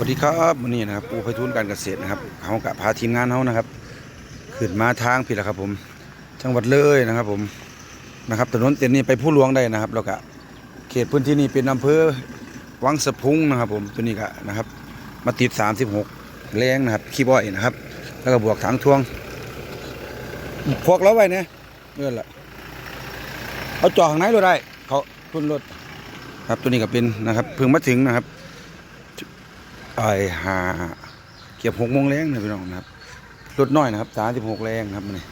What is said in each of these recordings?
สวัสดีครับวันนี้นะครับปูไพฑูรย์การเกษตรนะครับเขากับพาทีมงานเขานะครับขึ้นมาทางผิดแล้วครับ ผม จังหวัดเลยนะครับ ผมนะครับถนนเต็นนี้ไปผู้หลวงได้นะครับ แล้วก็เขตพื้นที่นี้เป็นอำเภอวังสะพุงนะครับ ผมตัวนี้ก็นะครับ มาติด 36 แรงนะครับขี้บ่อยนะครับ แล้วก็บวกถังทวงพวกเราไว้เนี่ยเงื่อนละเอาจ่อข้างในรถได้เขาทุนรถครับตัวนี้ก็เป็นนะครับเพิ่งมาถึงนะครับ ไอหาเก็บหกโมงแรงนะพี่น้องนะครับรถน้อยนะครับสามสิบหกแรงครับนี่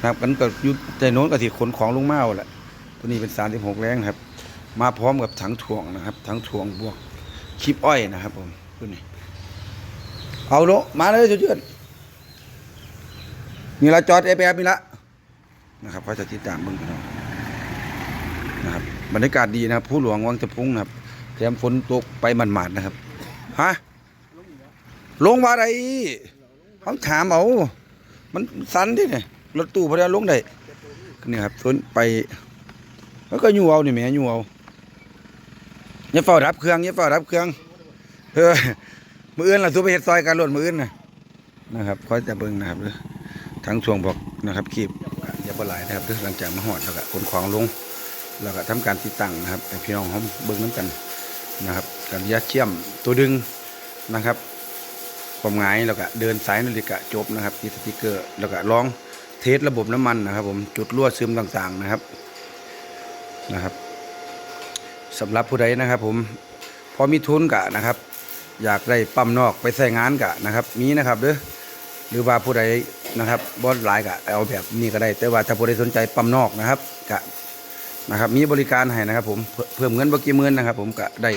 นะครับกันก็อยุใจโน้นก็ที่ขนของลงมาเอาแหละตัวนี้เป็นสามสิบหกแรงนะครับ มาพร้อมกับถังถ่วงนะครับถังถ่วงบวกคลิปอ้อยนะครับผมตัวนี้เอาโลมาเลยเชื่อนมีละจอดเอฟมีละนะครับเขาจะติดตามเบิ่งพี่น้องนะครับบรรยากาศดีนะครับผู้หลวงวังจะพุ่งนะครับแถมฝนตกไปหมาดๆนะครับฮะ ลงมาไดเขาถามเอา มันสันดิเนี่ยรถตู้พอดีลงได้นี่ครับส่วนไป แล้วก็อยู่เอานี่แม่อยู่เอาอย่าเฝ้ารับเครื่องอย่าเฝ้ารับเครื่องเฮ้ยมืออื่นล่ะตัวไปเฮ็ดซอยการรถมืออื่นนะนะครับคอยแต่เบิ่งนะครับทั้งช่วงบอกนะครับคีบอย่าบ่หลายนะครับหลังจากมาหอดแล้วก็ขนของลงแล้วก็ทำการติดตั้งนะครับพี่น้องเขาเบิ่งน้ำกันนะครับการยัดเชื่อมตัวดึงนะครับ ความหงายแล้วก็เดินสายนาฬิกาจบนะครับติดสติกเกอร์แล้วก็ลองเทสระบบน้ำมันนะครับ ผมจุดรั่วซึมต่างๆนะครับนะครับสำหรับผู้ใดนะครับ ผมพอมีทุนกะนะครับ อยากได้ปั๊มนอกไปใส่งานกะนะครับ มีนะครับเด้อหรือว่าผู้ใดนะครับบอสหลายกะเอาแบบนี้ก็ได้ แต่ว่าถ้าผู้ใดสนใจปั๊มนอกนะครับกะนะครับ มีบริการให้นะครับ ผมเพิ่มเงินบกี่หมื่นนะครับ ผมก็ได้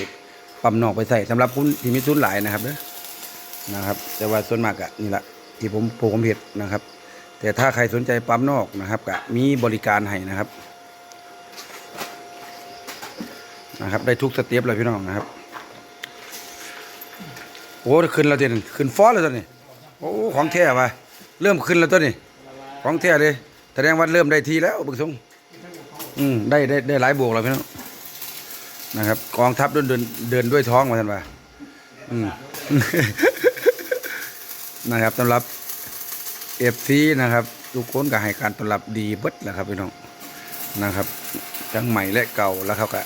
ปั๊มนอกไปใส่สำหรับคุณที่มีทุนหลายนะครับเด้อ นะครับ แต่ว่าส่วนมากอะนี่แหละที่ผมผมเห็ดนะครับ แต่ถ้าใครสนใจปั๊มนอกนะครับก็มีบริการให้นะครับนะครับ ได้ทุกสเต็ปเลยพี่น้องนะครับโอ้ขึ้นแล้วเด่นขึ้นฟอสแล้วตัวนี้โอ้ของแท้ว่ะเริ่มขึ้นแล้วตัวนี้ของแท้เลยแสดงว่าเริ่มได้ทีแล้วบึกทรงอืมได้ได้ได้หลายบวกแล้วพี่น้องนะครับ กองทัพเดินเดินเดินด้วยท้องมาท่านว่าอืม นะครับสำหรับเอฟซีนะครับ ทุกคนก็ให้การต้อนรับดีเบิดแหละครับพี่น้องนะครับทั้งใหม่และเก่าแล้วเขาก็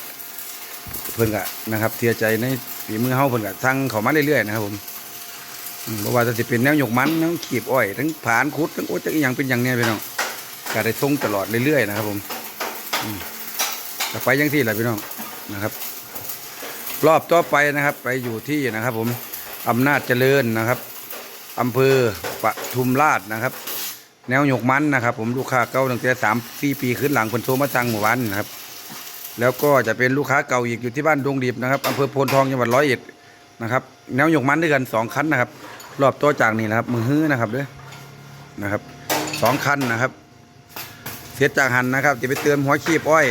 เพิ่นก็นะครับเทียใจในฝีมือเฮาเพิ่นก็สั่งเขามาเรื่อยๆนะครับผมอืมบ่ว่าจะสิเป็นแนวหยกมันทั้งขีบอ้อยทั้งผานคุดทั้งโอ้จักอย่างเป็นอย่างเนี้ยพี่น้องก็ได้ส่งตลอดเรื่อยๆนะครับผมต่อไปยังที่แหละพี่น้องนะครับ รอบต่อไปนะครับ ไปอยู่ที่นะครับ ผมอำนาจเจริญนะครับ อำเภอปทุมราชนะครับ แนวหยกมันนะครับ ผมลูกค้าเก่าตั้งแต่สามปีปีขึ้นหลังคนโทรมาสั่งหมู่บ้านนะครับ แล้วก็จะเป็นลูกค้าเก่าอีกอยู่ที่บ้านดงดีบนะครับอำเภอโพนทองจังหวัดร้อยเอ็ดนะครับ แนวหยกมันด้วยกันสองคันนะครับ รอบตัวจากนี่นะครับมือฮื้อนะครับเด้อนะครับสองคันนะครับ เสียจากหันนะครับ จะไปเติมหัวขีบอ้อย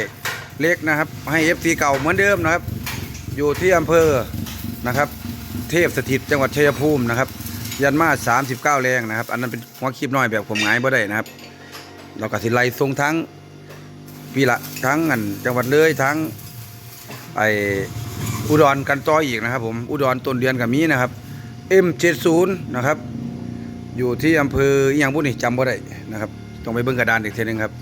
เล็กนะครับ ให้เอฟซีเก่าเหมือนเดิมนะครับ อยู่ที่อำเภอนะครับ เทพสถิตจังหวัดชัยภูมินะครับ ยันมา39แรงนะครับ อันนั้นเป็นหัวขีบน้อยแบบผมหงายบ่ได้นะครับ เราก็สิไล่ทรงทั้งพี่ละทั้งอันจังหวัดเลยทั้งไออุดรกันต้อยอีกนะครับ ผมอุดรต้นเดือนกับมีนะครับ M70 นะครับ อยู่ที่อำเภออหย่างบุนี่จำบ่ได้นะครับต้องไปเบิ่งกระดานอีกทีนึงครับ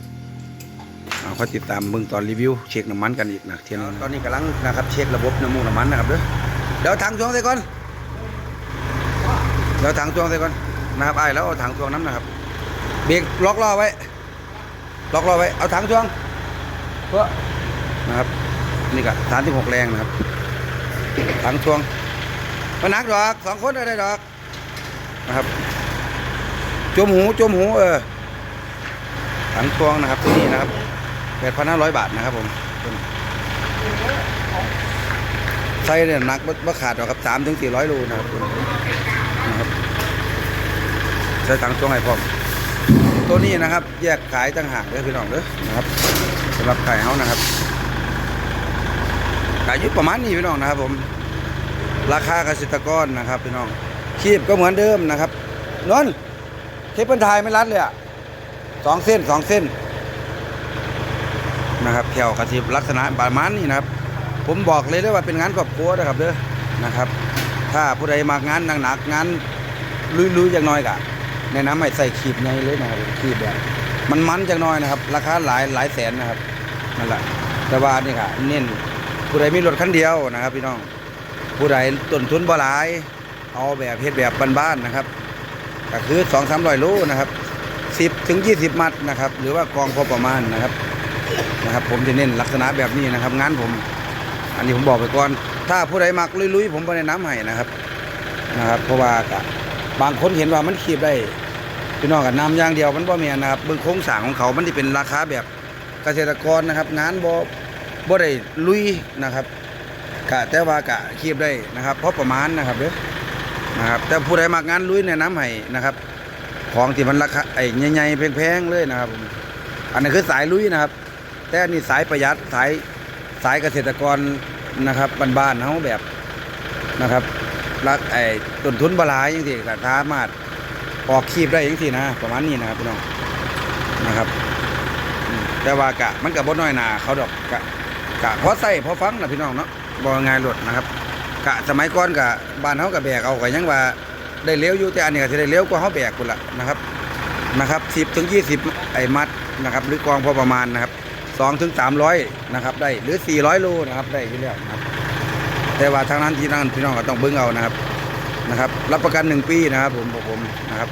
เอาเขาติดตามเบิ่งตอนรีวิวเช็คน้ำมันกันอีกนะเทียนึงตอนนี้กำลังนะครับเช็คระบบน้ำมูกน้ำมันนะครับเด้อเดี๋ยวถังช่วงใส่ก่อน เดี๋ยวถังช่วงใส่ก่อนนะครับไอ้แล้วเอาถังช่วงน้ำนะครับเบรกล็อกล้อไว้ ล็อกล้อไว้ เอาถังช่วงเพื่อนะครับ นี่ก็สามสิบหกแรงนะครับ ถังช่วงมานักดอกสองคนได้ดอกนะครับจมหูจมหูเออถังตวงนะครับตัวนี้นะครับแปดพันห้าร้อยบาทนะครับผมไส้เนี่ยหนักบ่ขาดหรอกครับสามถึงสี่ร้อยโลนะครับนะครับ ใส่ถังตวงให้พร้อมตัวนี้นะครับ แยกขายต่างหากเด้อพี่น้องเด้อนะครับสำหรับไก่เฮานะครับขายยู่ประมาณนี้พี่น้องนะครับ ผม ราคาเกษตรกรนะครับพี่น้องคีบก็เหมือนเดิมนะครับนนเทปเปิลไทยไม่รัดเลยอะสองเส้นสองเส้นนะครับแถวกระสิบลักษณะประมาณนี้นะครับ ผมบอกเลยได้ว่าเป็นงานครอบครัวนะครับเด้อนะครับ ถ้าผู้ใดมางานหนักๆงานลุยๆจังน้อยกะ แนะนำให้ใส่ขีบในเลยนะครับขีบแบบมันมันจังน้อยนะครับ ราคาหลายหลายแสนนะครับนั่นแหละแต่ว่านี่ค่ะเน้นผู้ใดมีรถคันเดียวนะครับ พี่น้องผู้ใดต้นทุนบ่หลาย เอาแบบเฮ็ดแบบบ้านๆนะครับ ก็คือสองสามร้อยโลนะครับสิบถึงยี่สิบมัดนะครับ หรือว่ากองพอประมาณนะครับนะครับ ผมจะเน้นลักษณะแบบนี้นะครับ งานผม อันนี้ผมบอกไปก่อน ถ้าผู้ใดมักลุยๆผมบ่แนะนำให้นะครับนะครับ เพราะว่าบางคนเห็นว่ามันคีบได้ พี่น้องกับน้ำย่างเดียวมันบ่แม่นนะครับเบิ่งโครงสร้างของเขามันที่เป็นราคาแบบเกษตรกรนะครับ งานบ่บ่ได้ลุยนะครับกะแต่ว่ากะคีบได้นะครับเพราะประมาณนะครับเด้อนะครับแต่ผู้ใดมักงานลุยแนะนำให้นะครับ ของที่มันราคาไอ้ใหญ่ๆแพงๆเลยนะครับ อันนี้คือสายลุยนะครับ แต่อันนี้สายประหยัดสายสายเกษตรกรนะครับบ้านๆเฮาแบบนะครับรักไอ้ต้นทุนบลายจังซี่ก็สามารถ ออกคีบได้จังซี่นะประมาณนี้นะครับพี่น้องนะครับ แต่ว่ากะมันก็บ่น้อยหนาเขาดอกกะกะพอใส่พอฟังนะพี่น้องเนาะบ่ง่ายหลดนะครับ กะสมัยก่อนกะบ้านเฮาก็แบกเอาก็ยังว่าได้เลี้ยวอยู่แต่อันนี้ก็สิได้เลี้ยวกว่าเฮาแบกพุ่นละนะครับนะครับ10ถึง20ไอ้มัดนะครับหรือกองพอประมาณนะครับ2ถึง300นะครับได้หรือ400โลนะครับได้อยู่แล้วนะครับแต่ว่าทางนั้นที่นั่นพี่น้องก็ต้องเบิ่งเอานะครับ นะครับ รับประกัน 1 ปีนะครับผมผมผมนะครับ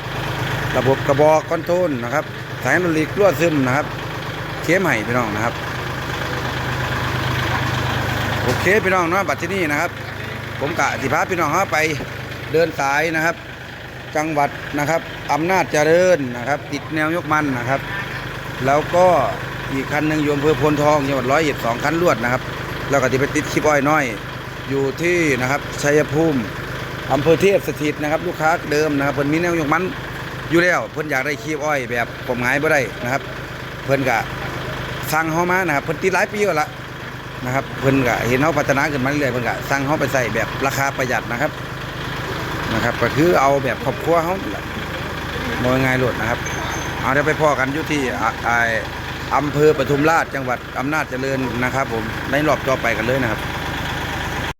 ระบบกระบอกคอนโทรลนะครับ สายมันลีกรั่วซึมนะครับเคมให้พี่น้องนะครับโอเคพี่น้องเนาะบัดที่นี่นะครับ ผมกะสิพาพี่น้องเขาไปเดินสายนะครับ จังหวัดนะครับอำนาจเจริญนะครับ ติดแนวยกมันนะครับ แล้วก็อีกคันหนึ่งอยู่อำเภอโพนทองจังหวัดร้อยเอ็ดสองคันรวดนะครับ แล้วก็ที่ไปติดคลิปอ้อยน้อย อยู่ที่นะครับชัยภูมิ อำเภอเทพสถิตนะครับลูกค้าเดิมนะครับเพิ่นมีแนวยกมันอยู่แล้วเพิ่นอยากได้คลิปอ้อยแบบผมหายบ่ได้นะครับ เพิ่นกะสั่งเฮามานะครับเพิ่นติดหลายปีแล้วละนะครับเพิ่นก็เห็นเขาพัฒนาขึ้นมาเรื่อยเพิ่นก็สั่งเขาไปใส่แบบราคาประหยัดนะครับนะครับ ก็คือเอาแบบครอบครัวเขาแหละมองง่ายๆโลดนะครับ เอาเดี๋ยวไปพ่อกันอยู่ที่อะไออำเภอปทุมราชจังหวัดอำนาจเจริญนะครับ ผมในรอบต่อไปกันเลยนะครับ